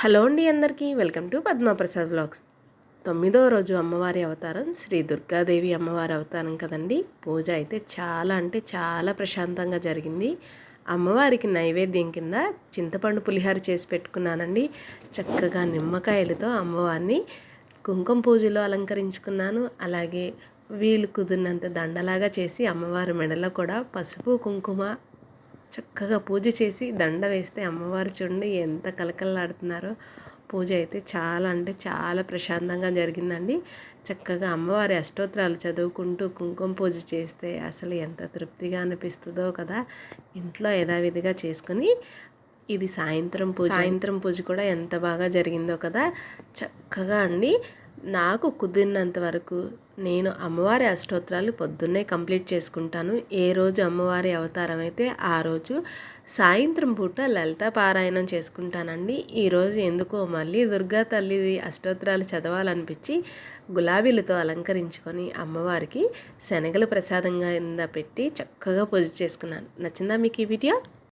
Hello అండి అందరికీ welcome to Padma Prasad vlogs. తొమ్మిదో రోజు అమ్మవారి అవతారం శ్రీ దుర్గాదేవి అమ్మవారి అవతారం కదండి. పూజ అయితే చాలా అంటే చాలా ప్రశాంతంగా జరిగింది. అమ్మవారికి నైవేద్యం కింద చింతపండు పులిహార చేసి పెట్టుకున్నానండి. చక్కగా నిమ్మకాయలతో అమ్మవారిని కుంకుమ పూజలో అలంకరించుకున్నాను. అలాగే వీలు కుదిరినంత దండలాగా చేసి అమ్మవారి మెడలో కూడా పసుపు కుంకుమ చక్కగా పూజ చేసి దండ వేస్తే అమ్మవారు చూడండి ఎంత కలకలలాడుతున్నారో పూజ అయితే చాలా అంటే చాలా ప్రశాంతంగా జరిగిందండి. చక్కగా అమ్మవారి అష్టోత్తరాలు చదువుకుంటూ కుంకుమ పూజ చేస్తే అసలు ఎంత తృప్తిగా అనిపిస్తుందో కదా. ఇంట్లో యథావిధిగా చేసుకొని ఇది సాయంత్రం పూజ. సాయంత్రం పూజ కూడా ఎంత బాగా జరిగిందో కదా. చక్కగా అండి. నాకు కుదిరినంత వరకు నేను అమ్మవారి అష్టోత్తరాలు పొద్దున్నే కంప్లీట్ చేసుకుంటాను. ఏ రోజు అమ్మవారి అవతారం అయితే ఆ రోజు సాయంత్రం పూట లలిత పారాయణం చేసుకుంటానండి. ఈరోజు ఎందుకో మళ్ళీ దుర్గా తల్లిది అష్టోత్తరాలు చదవాలనిపించి గులాబీలతో అలంకరించుకొని అమ్మవారికి శనగలు ప్రసాదంగా పెట్టి చక్కగా పూజ చేసుకున్నాను. నచ్చిందా మీకు ఈ వీడియో?